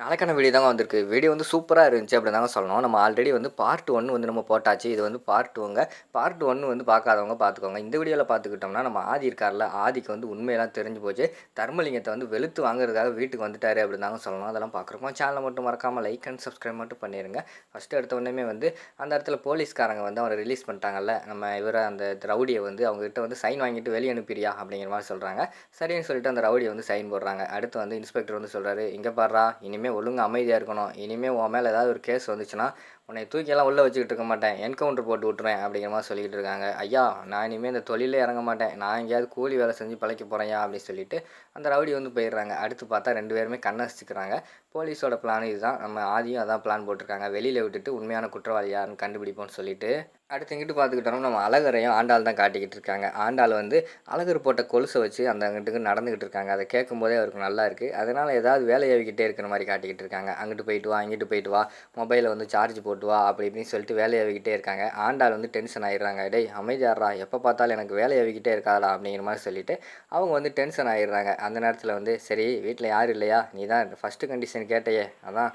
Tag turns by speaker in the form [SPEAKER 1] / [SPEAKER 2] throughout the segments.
[SPEAKER 1] நாளைக்கான வீடியோ தாங்க வந்திருக்கு. வீடியோ வந்து சூப்பராக இருந்துச்சு அப்படி தாங்க சொல்லணும். நம்ம ஆல்ரெடி வந்து பார்ட் ஒன் வந்து நம்ம போட்டாச்சு. இது வந்து பார்ட் டூங்க பார்ட் ஒன்று வந்து பார்க்காதவங்க பார்த்துக்கோங்க. இந்த வீடியோவில் பார்த்துக்கிட்டோம்னா நம்ம ஆதி இருக்கார்ல ஆதிக்கு வந்து உண்மையெல்லாம் தெரிஞ்சு போச்சு. தர்மலிங்கத்தை வந்து வெளுத்து வாங்குறதுக்காக வீட்டுக்கு வந்துட்டாரு அப்படி தாங்க சொல்லணும். அதெல்லாம் பார்க்குறப்போ சேனலை மட்டும் மறக்காமல் லைக் அண்ட் சப்ஸ்கிரைப் மட்டும் பண்ணிடுங்க ஃபஸ்ட்டு எடுத்த உடனே வந்து அந்த இடத்துல போலீஸ்காரங்க வந்து அவரை ரிலீஸ் பண்ணிட்டாங்கல்ல நம்ம இவரை அந்த ரவுடியை வந்து அவங்ககிட்ட வந்து சைன் வாங்கிட்டு வெளியே அனுப்பிறியா அப்படிங்கிற மாதிரி சொல்கிறாங்க சரின்னு சொல்லிட்டு அந்த ரவுடியை வந்து சைன் போடுறாங்க. அடுத்து வந்து இன்ஸ்பெக்டர் வந்து சொல்கிறாரு இங்கே பாடுறா இனிமேல் ஒழுங்கு அமைதியாக இருக்கணும். இனிமேல் உன் மேலே ஏதாவது ஒரு கேஸ் வந்துச்சுன்னா உன்னை தூக்கியெல்லாம் உள்ளே வச்சுக்கிட்டு இருக்க மாட்டேன். என்கவுண்டர் போட்டு விட்ருவேன் அப்படிங்கிற மாதிரி சொல்லிக்கிட்டு இருக்காங்க. ஐயா நான் இனிமேல் இந்த தொழிலே இறங்க மாட்டேன். நான் எங்கேயாவது கூலி வேலை செஞ்சு பழைக்க போகிறேயா அப்படின்னு சொல்லிட்டு அந்த ரவுடி வந்து போயிடுறாங்க. அடுத்து பார்த்தா ரெண்டு பேருமே கண்ணசிச்சுக்கிறாங்க போலீஸோட பிளான் இதுதான். நம்ம ஆதியும் அதான் பிளான் போட்டிருக்காங்க. வெளியில் விட்டுட்டு உண்மையான குற்றவாளி யாருன்னு கண்டுபிடிப்போம்னு சொல்லிட்டு அடுத்து இங்கிட்டு பார்த்துக்கிட்டோம்னா நம்ம அழகரையும் ஆண்டாள் தான் காட்டிக்கிட்டு இருக்காங்க. ஆண்டாள் வந்து அழகர் போட்ட கொலுசை வச்சு அந்த அங்கிட்டுக்கு நடந்துக்கிட்டு இருக்காங்க. அதை கேட்கும்போதே அவருக்கு நல்லா இருக்குது அதனால் ஏதாவது வேலையாகிக்கிட்டே இருக்கிற மாதிரி காட்டிக்கிட்டு இருக்காங்க. அங்கிட்டு போயிட்டு வா இங்கிட்டு போயிட்டு வா மொபைலை வந்து சார்ஜ் போட்டு வா அப்படி இப்படின்னு சொல்லிட்டு வேலையாவிக்கிட்டே இருக்காங்க. ஆண்டாள் வந்து டென்ஷன் ஆகிடுறாங்க டேய் அமைதியாடுறா எப்போ பார்த்தாலும் எனக்கு வேலையாவிக்கிட்டே இருக்காதா அப்படிங்கிற மாதிரி சொல்லிட்டு அவங்க வந்து டென்ஷன் ஆகிடுறாங்க அந்த நேரத்தில் வந்து சரி வீட்டில் யாரும் இல்லையா? நீ தான் ஃபஸ்ட்டு கண்டிஷன் கேட்டையே. அதான்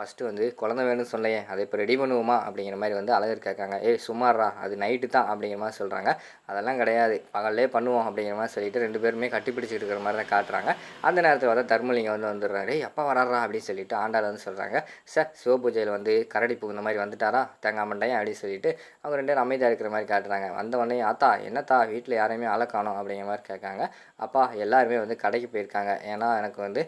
[SPEAKER 1] ஃபஸ்ட்டு வந்து குழந்தை வேணும்னு சொன்னையே அதை இப்போ ரெடி பண்ணுவோமா? அப்படிங்கிற மாதிரி வந்து அழகர் கேட்காங்க. ஏய் சுமாரா அது நைட்டு தான் அப்படிங்கிற மாதிரி சொல்கிறாங்க அதெல்லாம் கிடையாது. பகல்லே பண்ணுவோம் அப்படிங்கிற மாதிரி சொல்லிட்டு ரெண்டு பேருமே கட்டிப்பிடிச்சிட்டு இருக்கிற மாதிரி தான் காட்டுறாங்க. அந்த நேரத்தில் வந்து தர்மலிங்கம் வந்து வந்துடுறாரு. ஏய் எப்போ வராரா அப்படின்னு சொல்லிட்டு ஆண்டாள் வந்து சொல்கிறாங்க சார் சிவபூஜையில் வந்து கரடி புகுந்த மாதிரி வந்துட்டாரா? தேங்காய் மண்டையன் அப்படின்னு சொல்லிட்டு அவங்க ரெண்டு பேரும் அமைதியாக இருக்கிற மாதிரி காட்டுறாங்க. வந்த உடனே ஆத்தா என்னத்தா வீட்டில் யாரையுமே ஆளை காணும் அப்படிங்கிற மாதிரி கேட்காங்க. அப்பா எல்லாருமே வந்து கடைக்கு போயிருக்காங்க. ஏன்னா எனக்கு வந்து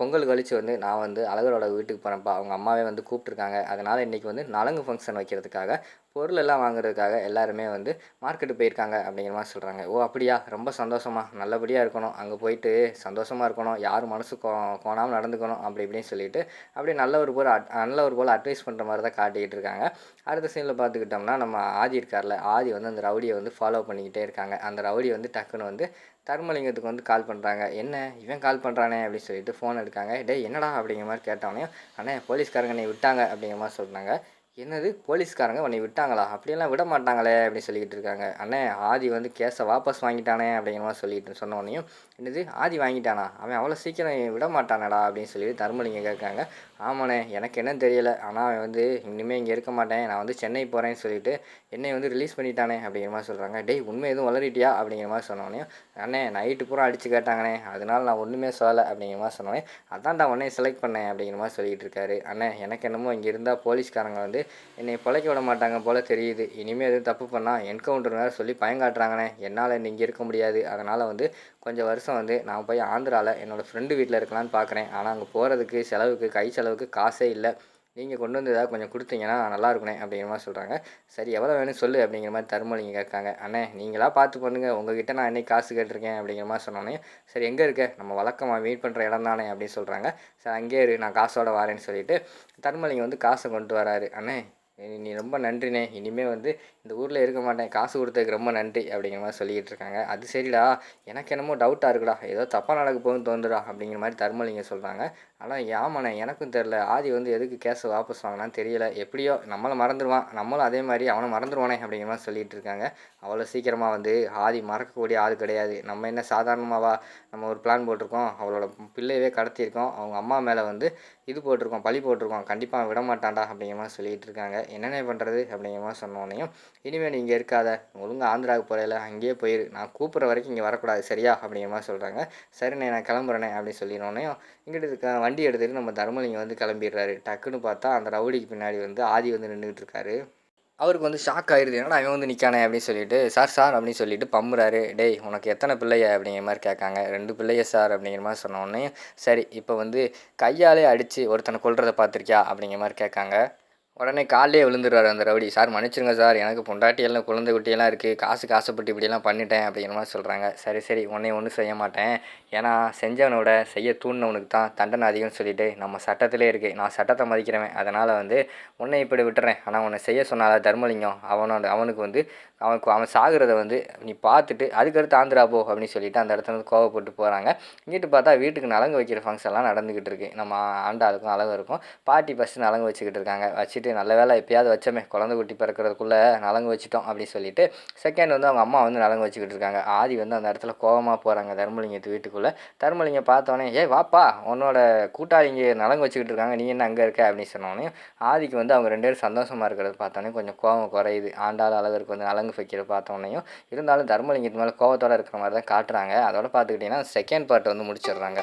[SPEAKER 1] பொங்கல் கழிச்சு வந்து நான் வந்து அழகரோட வீட்டுக்கு போகிறேன்ப்பா அவங்க அம்மாவே வந்து கூப்பிட்ருக்காங்க அதனால் இன்றைக்கி வந்து நலங்கு ஃபங்க்ஷன் வைக்கிறதுக்காக பொருளெல்லாம் வாங்குறதுக்காக எல்லாருமே வந்து மார்க்கெட்டு போயிருக்காங்க அப்படிங்கிற மாதிரி சொல்கிறாங்க ஓ அப்படியா? ரொம்ப சந்தோஷமா. நல்லபடியாக இருக்கணும். அங்கே போயிட்டு சந்தோஷமாக இருக்கணும். யார் மனசு கோ கோணாமல் நடந்துக்கணும் அப்படி இப்படின்னு சொல்லிட்டு அப்படியே நல்ல ஒரு போல் அட் நல்ல ஒரு போல் அட்வைஸ் பண்ணுற மாதிரி தான் காட்டிக்கிட்டு இருக்காங்க. அடுத்த சீனில் பார்த்துக்கிட்டோம்னா நம்ம ஆதி இருக்கார்ல. ஆதி வந்து அந்த ரவுடியை வந்து ஃபாலோ பண்ணிக்கிட்டே இருக்காங்க. அந்த ரவுடி வந்து டக்குன்னு வந்து தர்மலிங்கத்துக்கு வந்து கால் பண்ணுறாங்க என்ன? இவன் கால் பண்ணுறானே அப்படின்னு சொல்லிட்டு ஃபோன் எடுக்காங்க. டே என்னடா? அப்படிங்கிற மாதிரி கேட்டவனையும் அண்ணே போலீஸ்காரங்க என்னை விட்டாங்க. அப்படிங்கிற மாதிரி சொல்கிறாங்க என்னது? போலீஸ்காரங்க உன்னை விட்டாங்களா? அப்படியெல்லாம் விட மாட்டாங்களே அப்படின்னு சொல்லிக்கிட்டு இருக்காங்க. அண்ணே ஆதி வந்து கேஸை வாபஸ் வாங்கிட்டானே அப்படிங்கிற மாதிரி சொல்லிட்டு சொன்ன உடனேயும் என்னது ஆதி வாங்கிட்டானா? அவன் அவ்வளோ சீக்கிரம் விட மாட்டானடா அப்படின்னு சொல்லி தர்மலிங்கம் கேட்காங்க ஆமாண்ணே எனக்கு என்னன்னு தெரியலை. ஆனால் அவன் வந்து இனிமேல் இங்கே இருக்க மாட்டேன். நான் வந்து சென்னை போகிறேன்னு சொல்லிட்டு என்னை வந்து ரிலீஸ் பண்ணிட்டானே அப்படிங்கிற மாதிரி சொல்கிறாங்க டேய் உண்மை எதுவும் வளரிட்டியா? அப்படிங்கிற மாதிரி சொன்னோடனே அண்ணே நைட்டு பூரா அடித்து கேட்டாங்கண்ணே. அதனால நான் ஒன்றுமே சொல்லலை அப்படிங்கிற மாதிரி சொன்னோடனே அதான்டா உடனே செலக்ட் பண்ணேன் அப்படிங்கிற மாதிரி சொல்லிட்டு இருக்காரு. அண்ணே எனக்கு என்னமோ இங்கே இருந்தால் போலீஸ்காரங்க வந்து என்னை பிழைக்க விட மாட்டாங்க போல் தெரியுது. இனிமேல் எதுவும் தப்பு பண்ணால் என்கவுண்டர் வேறு சொல்லி பயங்காட்டுறாங்கண்ணே என்னால் இங்கே இருக்க முடியாது. அதனால் வந்து கொஞ்சம் வருஷம் வந்து நான் போய் ஆந்திராவில் என்னோடய ஃப்ரெண்டு வீட்டில் இருக்கலாம்னு பார்க்குறேன் ஆனால் அங்கே போகிறதுக்கு செலவுக்கு கை செலவுக்கு காசே இல்லை. நீங்கள் கொண்டு வந்து ஏதாவது கொஞ்சம் கொடுத்தீங்கன்னா நல்லா இருக்குண்ணே அப்படிங்கிற மாதிரி சொல்கிறாங்க சரி எவ்வளோ வேணும் சொல்லு அப்படிங்கிற மாதிரி தருமலிங்க கேட்காங்க. அண்ணே நீங்களா பார்த்து பண்ணுங்கள் உங்ககிட்ட நான் என்னைக்கு காசு கேட்டிருக்கேன் அப்படிங்கிற மாதிரி சொன்னோன்னே சரி எங்கே இருக்க? நம்ம வழக்கமாக மீட் பண்ணுற இடம் தானே? அப்படின்னு சொல்கிறாங்க சரி அங்கேயே இரு நான் காசோட வரேன்னு சொல்லிட்டு தருமலிங்க வந்து காசை கொண்டு வராரு. அண்ணே நீ- ரொம்ப நன்றிண்ணே. இனிமேல் வந்து இந்த ஊரில் இருக்க மாட்டேன். காசு கொடுத்ததுக்கு ரொம்ப நன்றி அப்படிங்கிற மாதிரி சொல்லிக்கிட்டு இருக்காங்க. அது சரிடா. எனக்கு என்னமோ டவுட்டாக இருக்குடா. ஏதோ தப்பாக நடக்க போகுதுன்னு தோன்றுடா அப்படிங்கிற மாதிரி தர்மலிங்க சொல்கிறாங்க ஆனால் ஆமாண்ணே எனக்கும் தெரில ஆதி வந்து எதுக்கு கேஸை வாபஸ் வாங்கினான்னு தெரியல. எப்படியோ நம்மளை மறந்துடுவான் நம்மளும் அதே மாதிரி அவனை மறந்துடுவானே அப்படிங்கிற மாதிரி சொல்லிகிட்டு இருக்காங்க. அவ்வளோ சீக்கிரமாக வந்து ஆதி மறக்கக்கூடிய ஆள் கிடையாது. நம்ம என்ன சாதாரணமாவா நம்ம ஒரு பிளான் போட்டிருக்கோம். அவளோட பிள்ளையவே கடத்தியிருக்கோம். அவங்க அம்மா மேலே வந்து இது போட்டிருக்கோம் பழி போட்டிருக்கோம். கண்டிப்பாக விட மாட்டான்டா அப்படிங்கிற மாதிரி சொல்லிகிட்டு இருக்காங்க. என்னென்ன பண்ணுறது அப்படிங்கிற மாதிரி சொன்னோன்னையும் இனிமேல் நீங்கள் இங்கே இருக்காத ஒழுங்காக ஆந்திராவுக்கு போகிறல அங்கேயே போயிரு நான் கூப்பிட்ற வரைக்கும் இங்கே வரக்கூடாது சரியா? அப்படிங்கிற மாதிரி சொல்கிறாங்க சரிண்ணே நான் கிளம்புறேனே அப்படின்னு சொல்லினோடனையும் இங்கிட்டு இருக்க வண்டி எடுத்துகிட்டு நம்ம தர்மலிங்கம் வந்து கிளம்பிடுறாரு. டக்குன்னு பார்த்தா அந்த ரவுடிக்கு பின்னாடி வந்து ஆதி வந்து நின்றுட்டு இருக்காரு. அவருக்கு வந்து ஷாக் ஆயிடுது என்னடா அவன் வந்து நிற்கானே அப்படின்னு சொல்லிட்டு சார் சார் அப்படின்னு சொல்லிட்டு பம்புறாரு. டேய் உனக்கு எத்தனை பிள்ளைய? அப்படிங்கிற மாதிரி கேட்காங்க. ரெண்டு பிள்ளைய சார் அப்படிங்கிற மாதிரி சொன்ன உடனே சரி இப்போ வந்து கையாலே அடித்து ஒருத்தனை கொள்றதை பார்த்துருக்கியா? அப்படிங்கிற மாதிரி கேட்காங்க. உடனே காலையே விழுந்துடுறாரு அந்த ரவுடி. சார் மன்னிச்சிருங்க சார். எனக்கு பொண்டாட்டியெல்லாம் குழந்தை குட்டியெல்லாம் இருக்குது காசுக்கு ஆசைப்பட்டு இப்படியெல்லாம் பண்ணிட்டேன் அப்படிங்கிற மாதிரி சொல்கிறாங்க சரி சரி. உன்னை ஒன்றும் செய்ய மாட்டேன். ஏன்னா செஞ்சவனோட செய்ய தூண்டினவனுக்கு தான் தண்டனை அதிகம்னு சொல்லிட்டு நம்ம சட்டத்திலே இருக்குது நான் சட்டத்தை மதிக்கிறவன். அதனால் வந்து உன்னை இப்படி விட்டுறேன். ஆனால் உன்னை செய்ய சொன்னால தர்மலிங்கம். அவனோட அவனுக்கு வந்து அவனுக்கு அவன் சாகிறத வந்து நீ பார்த்துட்டு அதுக்கடுத்து ஆந்திரா போ அப்படின்னு சொல்லிட்டு அந்த இடத்துல வந்து கோவப்பட்டு போகிறாங்க இங்கிட்டு பார்த்தா வீட்டுக்கு நலங்கு வைக்கிற ஃபங்க்ஷன்லாம் நடந்துக்கிட்டு இருக்கு. நம்ம ஆண்டாளுக்கும் அழகு இருக்கும் பாட்டி ஃபஸ்ட்டு நலங்கு வச்சுக்கிட்டு இருக்காங்க. வச்சுட்டு பார்த்துட்டு நல்ல வேலை எப்பயாவது வச்சோமே குழந்தை குட்டி பிறக்கிறதுக்குள்ளே நலங்கு வச்சுட்டோம் அப்படின்னு சொல்லிட்டு செகண்ட் வந்து அவங்க அம்மா வந்து நலங்கு வச்சுக்கிட்டு இருக்காங்க. ஆதி வந்து அந்த இடத்துல கோவமாக போகிறாங்க தர்மலிங்கத்து வீட்டுக்குள்ளே. தர்மலிங்கம் பார்த்தோன்னே ஏய் வாப்பா உன்னோட கூட்டாளிங்க நலங்கு வச்சுக்கிட்டு இருக்காங்க நீ என்ன அங்கே இருக்க? அப்படின்னு சொன்னோன்னே ஆதிக்கு வந்து அவங்க ரெண்டு பேரும் சந்தோஷமாக இருக்கிறத பார்த்தோன்னே கொஞ்சம் கோவம் குறையுது. ஆண்டாள் அழகருக்கு வந்து நலங்கு வைக்கிறத பார்த்தோன்னையும் இருந்தாலும் தர்மலிங்கத்து மேலே கோபத்தோடு இருக்கிற மாதிரி தான் காட்டுறாங்க. அதோட பார்த்துக்கிட்டிங்கன்னா செகண்ட் பார்ட் வந்து முடிச்சிடுறாங்க.